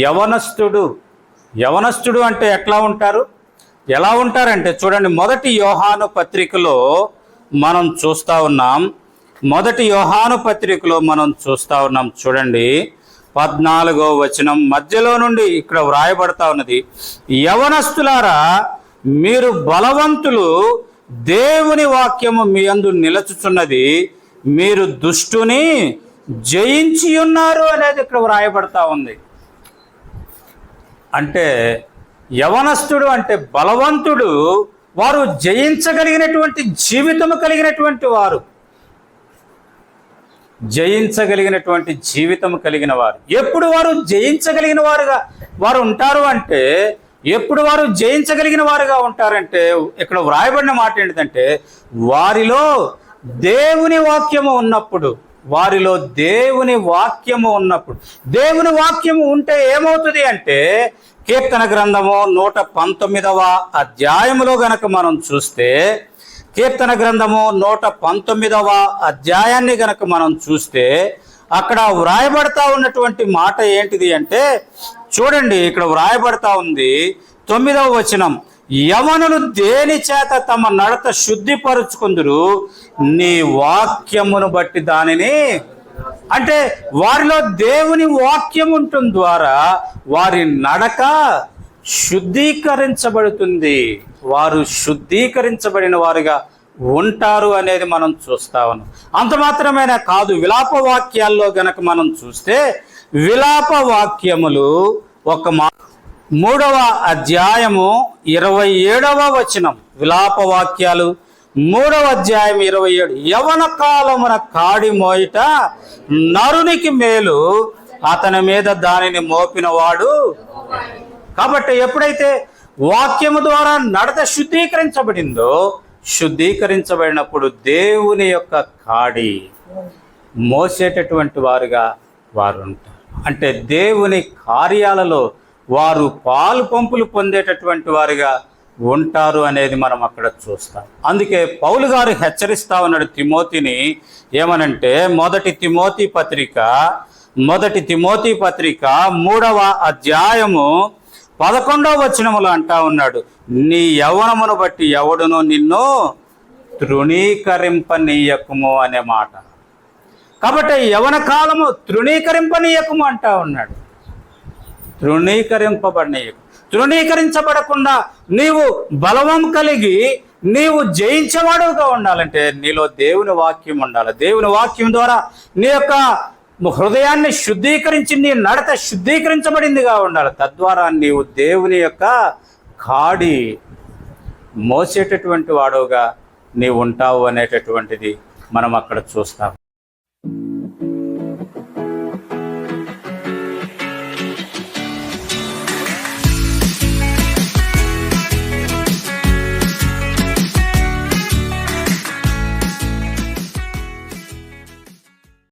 యవనస్తుడు యవనస్తుడు అంటే ఎట్లా ఉంటారు? ఎలా ఉంటారంటే చూడండి మొదటి యోహాను పత్రికలో మనం చూస్తూ ఉన్నాం. మొదటి యోహాను పత్రికలో మనం చూస్తూ ఉన్నాం చూడండి పద్నాలుగో వచనం మధ్యలో నుండి ఇక్కడ వ్రాయబడతా ఉన్నది. యవనస్తులారా మీరు బలవంతులు దేవుని వాక్యము మీ అందు నిలచుచున్నది మీరు దుష్టుని జయించి ఉన్నారు అనేది ఇక్కడ వ్రాయబడతా ఉంది. అంటే యవనస్తుడు అంటే బలవంతుడు వారు జయించగలిగినటువంటి జీవితము కలిగినటువంటి వారు. జయించగలిగినటువంటి జీవితం కలిగిన వారు. ఎప్పుడు వారు జయించగలిగిన వారుగా వారు ఉంటారు అంటే ఎప్పుడు వారు జయించగలిగిన వారుగా ఉంటారంటే ఇక్కడ వ్రాయబడిన మాట ఏంటంటే వారిలో దేవుని వాక్యము ఉన్నప్పుడు వారిలో దేవుని వాక్యము ఉన్నప్పుడు. దేవుని వాక్యము ఉంటే ఏమవుతుంది అంటే కీర్తన గ్రంథము నూట పంతొమ్మిదవ అధ్యాయములో గనక మనం చూస్తే కీర్తన గ్రంథము నూట పంతొమ్మిదవ అధ్యాయాన్ని గనక మనం చూస్తే అక్కడ వ్రాయబడతా ఉన్నటువంటి మాట ఏంటిది అంటే చూడండి ఇక్కడ వ్రాయబడతా ఉంది తొమ్మిదవ వచనం యవనులు దేని చేత తమ నడత శుద్ధిపరుచుకుందరు నీ వాక్యమును బట్టి దానిని అంటే వారిలో దేవుని వాక్యం ఉంటుంది ద్వారా వారి నడక శుద్ధీకరించబడుతుంది. వారు శుద్ధీకరించబడిన వారుగా ఉంటారు అనేది మనం చూస్తా ఉన్నాం. అంత మాత్రమేనా కాదు విలాప వాక్యాల్లో గనక మనం చూస్తే విలాప వాక్యములు ఒక మా మూడవ అధ్యాయము ఇరవై ఏడవ వచనం. విలాప వాక్యాలు మూడవ అధ్యాయం ఇరవై ఏడు. యవన కాలమున కాడి మోయిట నరునికి మేలు అతని మీద దానిని మోపినవాడు కాబట్టి ఎప్పుడైతే వాక్యము ద్వారా నడత శుద్ధీకరించబడిందో శుద్ధీకరించబడినప్పుడు దేవుని యొక్క కాడి మోసేటటువంటి వారుగా వారు ఉంటారు అంటే దేవుని కార్యాలలో వారు పాలు పంపులు పొందేటటువంటి వారుగా ఉంటారు అనేది మనం అక్కడ చూస్తాం. అందుకే పౌలు గారు హెచ్చరిస్తా ఉన్నాడు తిమోతిని ఏమనంటే మొదటి తిమోతి పత్రిక మొదటి తిమోతి పత్రిక మూడవ అధ్యాయము పదకొండవ వచనములు అంటా ఉన్నాడు నీ యవ్వనమును బట్టి ఎవడును నిన్ను తృణీకరింపనీయకము అనే మాట. కాబట్టి యవన కాలము తృణీకరింపనీయకము అంటా ఉన్నాడు. తృణీకరింపబడనీయకు తృణీకరించబడకుండా నీవు బలవం కలిగి నీవు జయించేవాడుగా ఉండాలంటే నీలో దేవుని వాక్యం ఉండాలి. దేవుని వాక్యం ద్వారా నీ యొక్క హృదయాన్ని శుద్ధీకరించి నీ నడత శుద్ధీకరించబడిందిగా ఉండాలి. తద్వారా నీవు దేవుని యొక్క కాడి మోసేటటువంటి వాడుగా నీవు ఉంటావు అనేటటువంటిది మనం అక్కడ చూస్తాం.